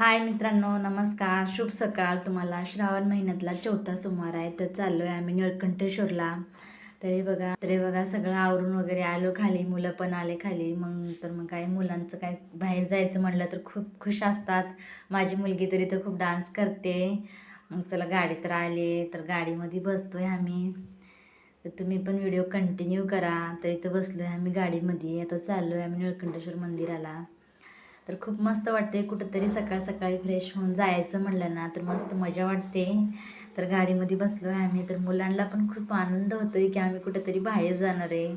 हाय मित्रांनो नमस्कार. शुभ सकाळ तुम्हाला. श्रावण महिन्यातला चौथा सोमवार आहे तर चाललो आहे आम्ही निळकंठेश्वरला. तरी बघा तरी बघा सगळं आवरून वगैरे आलो खाली मुलं पण आले खाली. मग तर मग काय मुलांचं काय बाहेर जायचं म्हणलं तर खूप खुश असतात. माझी मुलगी तरी तर खूप डान्स करते. मग चला गाडी तर आली तर गाडीमध्ये बसतोय आम्ही. तर तुम्ही पण व्हिडिओ कंटिन्यू करा. तर इथं बसलो आहे आम्ही गाडीमध्ये. आता चाललो आहे आम्ही निळकंठेश्वर मंदिराला. तर खूप मस्त वाटते कुठंतरी सकाळ सकाळी फ्रेश होऊन जायचं म्हणलं ना तर मस्त मजा वाटते. तर गाडीमध्ये बसलो आहे आम्ही तर मुलांना पण खूप आनंद होतोय की आम्ही कुठंतरी बाहेर जाणार आहे.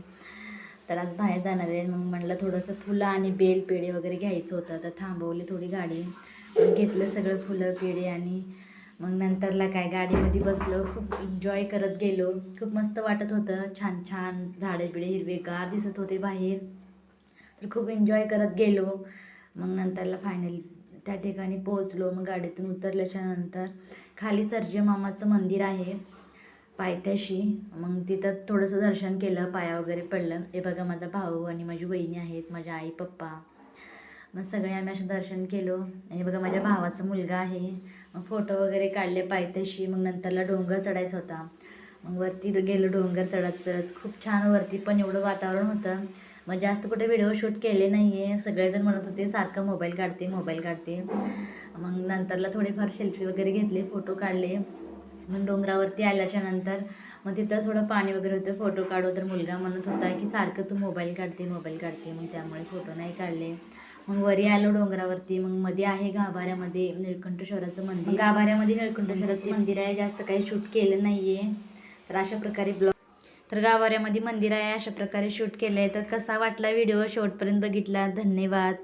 तर आज बाहेर जाणार आहे मग म्हणलं थोडंसं फुलं आणि बेल पेढे वगैरे घ्यायचं होतं तर थांबवली थोडी गाडी. मग घेतलं सगळं फुलं पेढे आणि मग नंतरला काय गाडीमध्ये बसलो खूप एन्जॉय करत गेलो. खूप मस्त वाटत होतं छान छान झाडे बिडे हिरवेगार दिसत होते बाहेर. तर खूप एन्जॉय करत गेलो. मग नंतरला फायनली त्या ठिकाणी पोहोचलो. मग गाडीतून उतरल्याच्या नंतर खाली सर्जे मामाचं मंदिर आहे पायथ्याशी. मग तिथं थोडंसं दर्शन केलं पाया वगैरे पडलं. हे बघा माझा भाऊ आणि माझी बहिणी आहेत माझ्या आई पप्पा. मग सगळे आम्ही असं दर्शन केलो. हे बघा माझ्या भावाचा मुलगा आहे. मग फोटो वगैरे काढले पायथ्याशी. मग नंतरला डोंगर चढायचा होता. मग वरती गेलो डोंगर चढत चढत. खूप छान वरती पण एवढं वातावरण होतं. मग जास्त कुठे व्हिडिओ शूट केले नाही आहे सगळेजण म्हणत होते सारखं मोबाईल काढते मोबाईल काढते. मग नंतरला थोडेफार सेल्फी वगैरे घेतले फोटो काढले. मग डोंगरावरती आल्याच्यानंतर मग तिथं थोडं पाणी वगैरे होतं फोटो काढू. तर मुलगा म्हणत होता की सारखं तू मोबाईल काढते मोबाईल काढते. मग त्यामुळे फोटो नाही काढले. मग वरी आलो डोंगरावरती. मग मध्ये आहे गाभाऱ्यामध्ये निळकंठेश्वराचं मंदिर. गाभाऱ्यामध्ये निळकंठेश्वराचं मंदिर आहे. जास्त काही शूट केलं नाही आहे तर अशा प्रकारे ब्लॉग तर गावाऱ्यामध्ये मंदिर आहे अशा प्रकारे शूट केलं आहे तर कसा वाटला व्हिडिओ? शेवटपर्यंत बघितला. धन्यवाद.